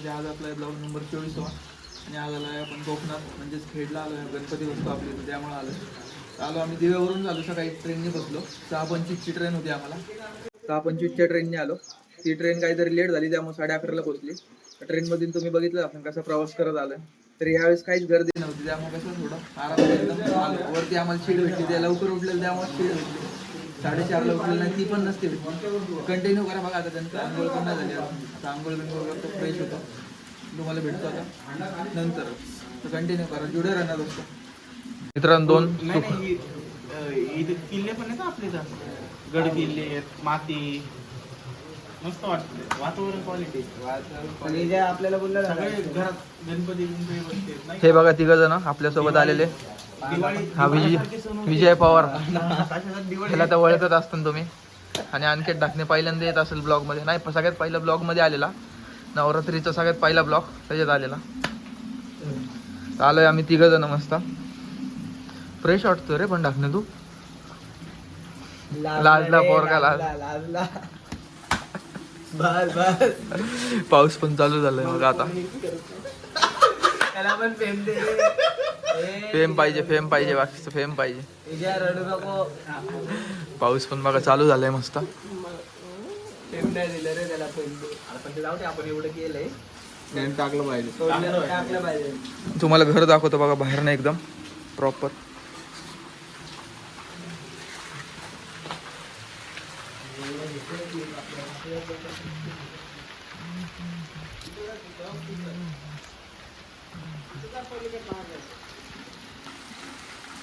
मध्ये आज आपला ब्लॉग नंबर चोवीसवा. आणि आज आला आहे आपण कोकणात म्हणजेच खेडला आलो आहे गणपती बसतो आपली इथं त्यामुळे आलो तर आलो आम्ही दिव्यावरून आलो सकाळी ट्रेनने बसलो. सहा पंचवीसची ट्रेन होती आम्हाला. सहा पंचवीसच्या ट्रेनने आलो. ती ट्रेन काहीतरी लेट झाली त्यामुळे साडे अकराला पोहोचली. ट्रेनमधून तुम्ही बघितलं आपण कसा प्रवास करत आलोय. तर यावेळेस काहीच गर्दी नव्हती त्यामुळे कसं थोडं आराम आलो. वरती आम्हाला शीड भेटली त्या लवकर उठलेलं त्यामुळे शीड भेटली. साडेचारला उठलेलं नाही ती पण नसते कंटिन्यू करा बघा आता त्यांचं. आंघोळ पण नाही झाली. आता आंघोळ बिंघोळ करतो फ्रेश होतो. तुम्हाला भेटतो आता. नंतर. तर कंटिन्यू करा. जुडे राहणार असतो. मित्रांनो दोन किल्ले पण आहेत आपले गड किल्ले माती. मस्त वाटतं वातावरण क्वालिटी आपल्याला बोललं घरात गणपती हे बघा तिघ जण आपल्यासोबत आलेले. दिवाळी हा विजय. विजय पवार. ह्याला तर ओळखत असताना तुम्ही. आणि आणखी टाकणे पहिल्यांदा येत असेल ब्लॉगमध्ये. नाही पण सगळ्यात पहिला ब्लॉगमध्ये आलेला. नवरात्रीचा सगळ्यात पहिला ब्लॉग त्याच्यात आलेला. आलोय आम्ही तिघ जण मस्त. फ्रेश वाटतो रे पण टाकणे तू. लाजला पोरगा, लाजला, पाऊस पण चालू झालाय मग आता. त्याला पण फेम पाहिजे फेम पाहिजे बाकीचं फेम पाहिजे. पाऊस पण बघा चालू झालाय मस्त. टाकलं पाहिजे. तुम्हाला घर दाखवतो बघा बाहेर नाही एकदम प्रॉपर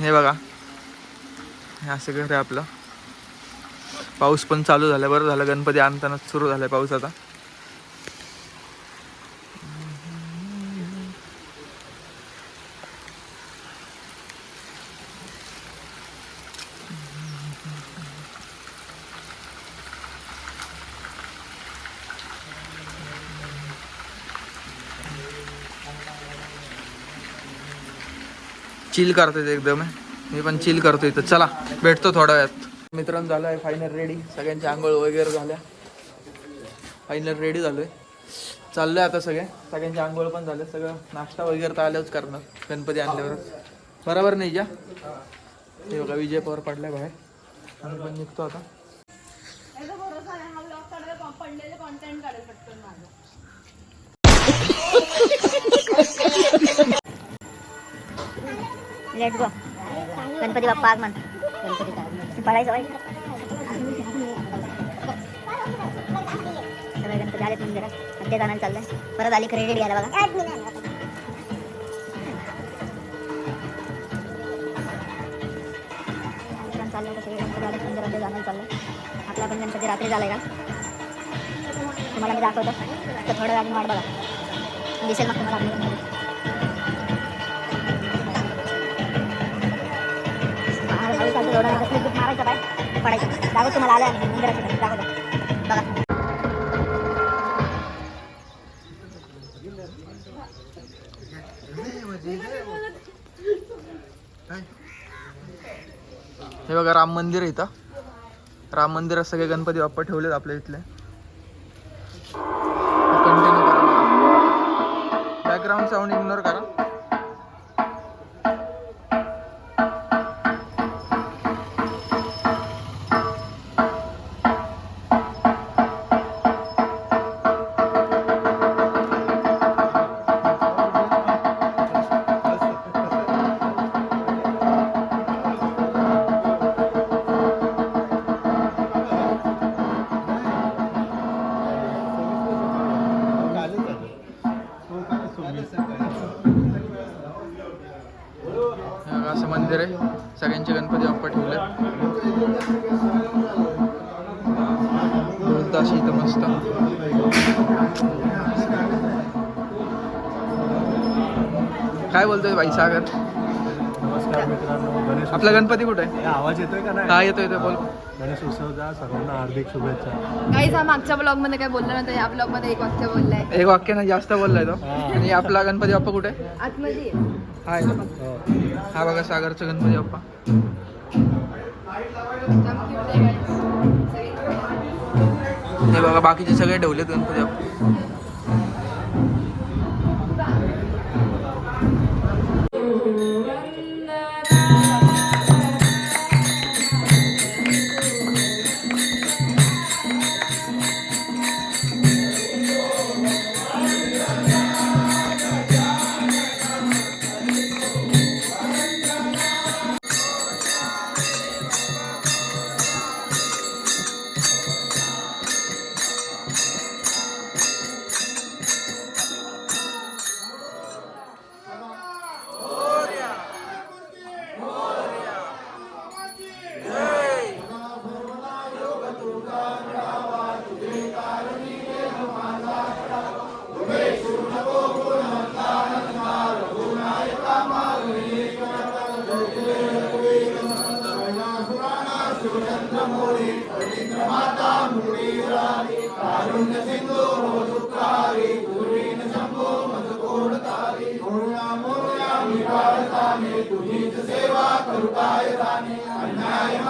हे बघा. हे असं घर आहे आपलं. पाऊस पण चालू झाला बरं झालं. गणपती आणताना सुरू झालाय पाऊस आता. चिल करतोय एकदम. मी पण चिल करतो तर चला भेटतो थोड्या वेळात. मित्रांनो झालं आहे फायनल रेडी सगळ्यांची आंघोळ वगैरे झाल्या. फायनल रेडी झालोय. चाललोय आता सगळे. सगळ्यांची आंघोळ पण झाले. सगळं नाश्ता वगैरे तर आल्याच करणार. गणपती आणल्यावरच बरोबर नाही ज्या हे बघा विजय पवार पडलाय बाहेर. आम्ही पण निघतो आता. लेट्स गो गणपती बाप्पा आगमन गणपती पडायचं वाईट सगळे गणपती आलेत मंदिरात ते जाण्याला चाललंय परत आली क्रेडिट घ्यायला बघा का सगळे गणपती आलेत मंदिरात जाण्याला चाललंय आपला पण गणपती रात्री झालाय का तुम्हाला मी दाखवतो तर थोड्या वेळाने वाट बघा दिसेल मग तुम्हाला नंतर पडायचं दाखवतो तुम्हाला आलं दाखवतो बघा हे बघा राम मंदिर आहे इथं. राम मंदिरात सगळे गणपती बाप्पा ठेवलेत आपल्या इथले. बघा असं मंदिर आहे. सगळ्यांचे गणपती बाप्पा ठेवले अशी इथं मस्त. काय बोलतोय भाई सागर? गणेश आपला गणपती कुठे? आहे हे आवाज येतोय का हा नाही येतोय येतोय बोल. गणेश उत्सवच्या सर्वांना हार्दिक शुभेच्छा. काहीच हा मागच्या ब्लॉगमध्ये काय बोलला नव्हतं? या ब्लॉगमध्ये एक वाक्य बोललाय. एक वाक्यानं जास्त बोललाय तो. आणि आपला गणपती बाप्पा कुठे? आहे? आतमध्ये. हा आहे बघा सागरचा गणपती बाप्पा. जाम cute आहे guys. सगळे हे बघा बाकीचे सगळे ठेवलेत गणपती आपण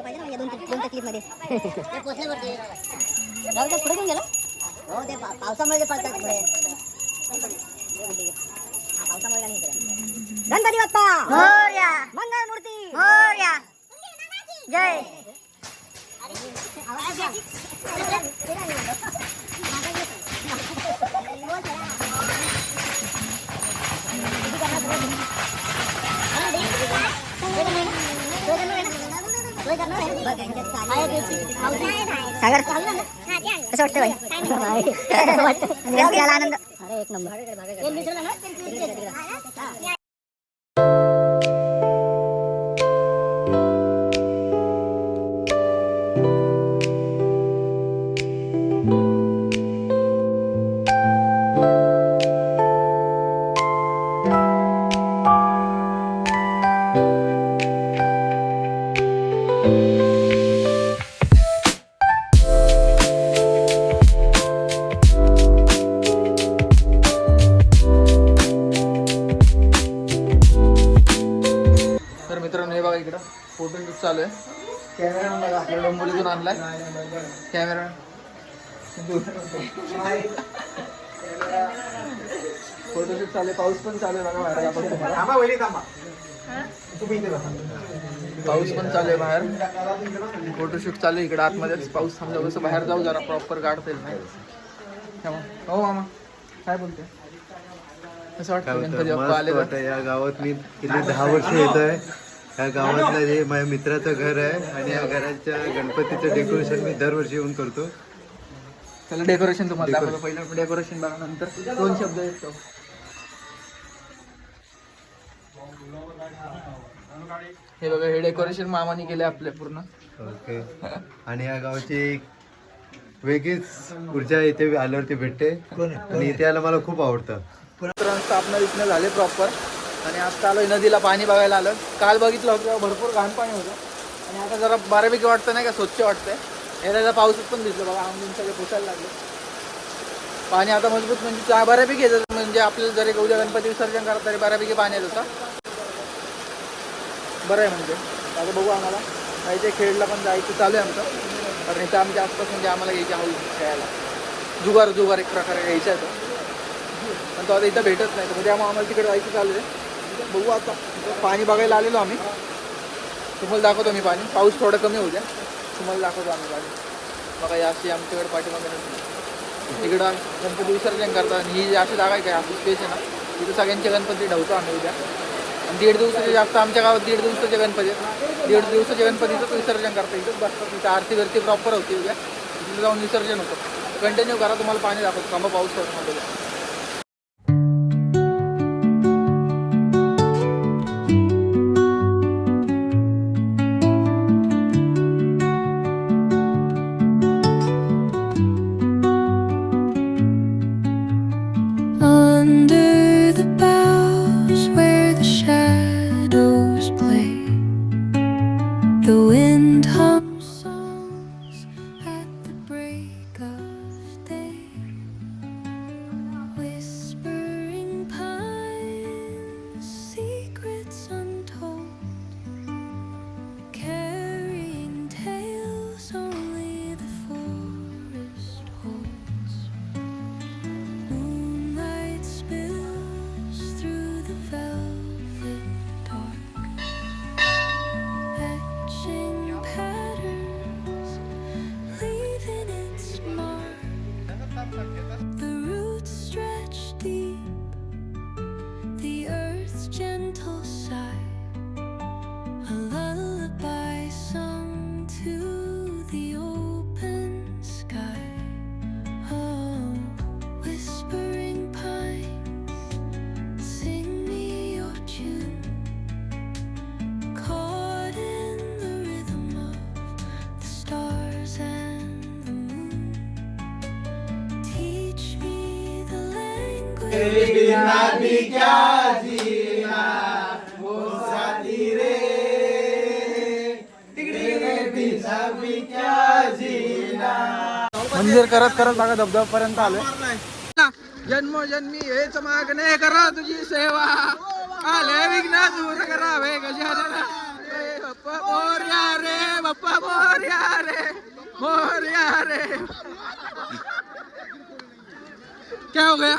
पाहिजे ना या दोन दोन पुढे घेऊन गेलो. हो ते पावसामुळे ते पडतात पुढे हा, पावसामुळे नाही. गणपती बाप्पा! मोरया. मंगळ मूर्ती! मोरया. जय. सागर. कसं वाटतं कसं वाटतं आनंद. अरे एक नंबर. चालू आहे. कॅमेरा डोंबोलीतून आणलाय. कॅमेरा फोटोशूट चालू आहे पाऊस पण चालू आहे बघा बाहेर. आपण तुम्हाला. थांबा वहिनी थांबा. पाऊस पण चालू आहे बाहेर. फोटोशूट चालू आहे इकडे आतमध्येच पाऊस थांबला कसं बाहेर जाऊ जरा प्रॉपर काढता येईल नाही. हो मामा. काय बोलते काय वाटतं? गणपती बाप्पा आले. या गावात मी गेले दहा वर्ष येत आहे या गावातलं जे माझ्या मित्राचं घर आहे आणि या घराच्या गणपतीचं डेकोरेशन मी दरवर्षी येऊन करतो. त्याला डेकोरेशन तुम्हाला दाखवलं पहिलं. डेकोरेशन बघा नंतर दोन शब्द येतो. हे बघा हे डेकोरेशन मामाने केले आपले पूर्ण. ओके. आणि या गावाची एक वेगळीच ऊर्जा इथे आल्यावरती भेटते. आणि इथे यायला मला खूप आवडतं. पुन्हा स्थापना विकणं झाले प्रॉपर आणि आता आलो नदीला पाणी बघायला आलं काल बघितलं होतं भरपूर घाण पाणी होतं. आणि आता जरा बऱ्यापैकी वाटतं नाही का स्वच्छ वाटतंय. याला पाऊसच पण दिसलं बघा आंबून सगळे पुसायला लागले. पाणी आता मजबूत म्हणजे चा- बऱ्यापैकी येतं म्हणजे आपल्याला जरी उद्या गणपती विसर्जन करत तरी बऱ्यापैकी पाणी येत होता बरं आहे म्हणजे. आता बघू आम्हाला. जायचं खेळला पण जायचं चालू आहे आमचं. कारण इथं आमच्या आसपास म्हणजे आम्हाला यायची आवड खेळायला. जुगार जुगार एक प्रकारे यायचं आहे तो पण तो आता इथं भेटत नाही तर मग आम्हाला तिकडे जायचं चालू आहे. बघू आता. पाणी बघायला आलेलो आम्ही. तुम्हाला दाखवतो मी पाणी. पाऊस थोडा कमी होऊ द्या. तुम्हाला दाखवतो आम्ही पाणी. बघा या अशी आमच्याकडे पाठीमागे नदी. तिकडं गणपती विसर्जन करतात आणि ही जी अशी जागा आहे काय आपली स्पेस आहे ना तिथं सगळ्यांचे गणपती ढवतो आम्ही उद्या. आणि दीड दिवसाचे जास्त आमच्या गावात दीड दिवसाचे गणपती आहेत. दीड दिवसाचे गणपतीचं विसर्जन करता इथंच बसतात. तिथं आरती वरती प्रॉपर होती उद्या. तिथे जाऊन विसर्जन होतं. कंटिन्यू करा तुम्हाला पाणी दाखवतो. थांबा पाऊस पडतो language. मंदिर करत करत बघा धबधब्यापर्यंत जन्म जन्मी हेच मागणे करा तुझी सेवा. आले विघ्न दूर करावे वे ए मोर्या रे बप्पा मोर्या रे मोर्या रे. क्या हो गया?